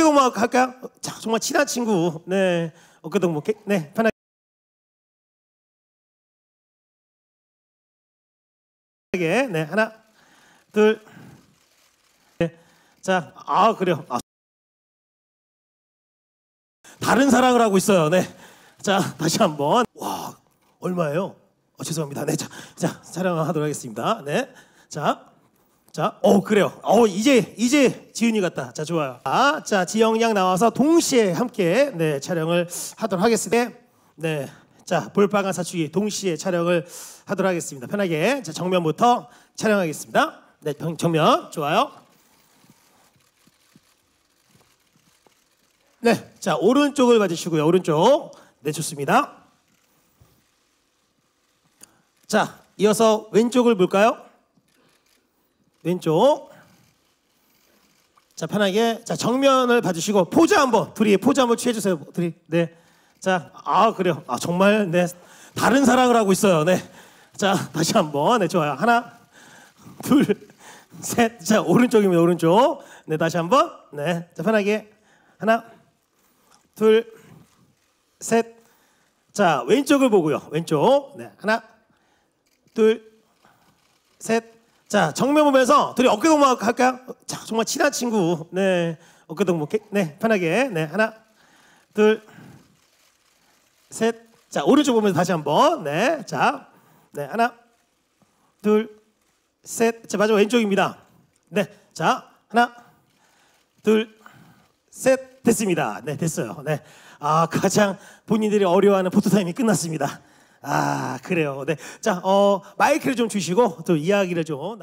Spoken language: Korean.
어깨 동무 할까요? 자, 정말 친한 친구. 네. 어깨 동무. 네, 편하게. 네, 하나, 둘, 네. 자, 아, 그래요. 아. 다른 사랑을 하고 있어요. 네. 자, 다시 한 번. 와, 얼마예요? 어, 죄송합니다. 네, 자, 자, 촬영하도록 하겠습니다. 네. 자, 자, 어 그래요. 어 이제 이제 지은이 같다. 자 좋아요. 아, 자 지영 양 나와서 동시에 함께 네 촬영을 하도록 하겠습니다. 네, 자 볼빨간 사춘기 동시에 촬영을 하도록 하겠습니다. 편하게 자 정면부터 촬영하겠습니다. 네, 정- 정면 좋아요. 네, 자 오른쪽을 봐주시고요. 오른쪽 네 좋습니다. 자 이어서 왼쪽을 볼까요? 왼쪽. 자 편하게 자 정면을 봐주시고 포즈 한 번 둘이 포즈 한번 취해주세요. 둘이 네. 자 아 그래요. 아 정말 네 다른 사랑을 하고 있어요. 네. 자 다시 한 번 네 좋아요. 하나 둘 셋. 자 오른쪽입니다. 오른쪽. 네 다시 한 번 네. 자 편하게 하나 둘 셋. 자 왼쪽을 보고요. 왼쪽 네 하나 둘 셋. 자, 정면 보면서 둘이 어깨 동무 할까요? 자, 정말 친한 친구. 네. 어깨 동무. 네, 편하게. 네, 하나, 둘, 셋. 자, 오른쪽 보면서 다시 한번. 네. 자, 네, 하나, 둘, 셋. 자, 마지막 왼쪽입니다. 네. 자, 하나, 둘, 셋. 됐습니다. 네, 됐어요. 네. 아, 가장 본인들이 어려워하는 포토타임이 끝났습니다. 아, 그래요. 네. 자, 어, 마이크를 좀 주시고 또 이야기를 좀. 나-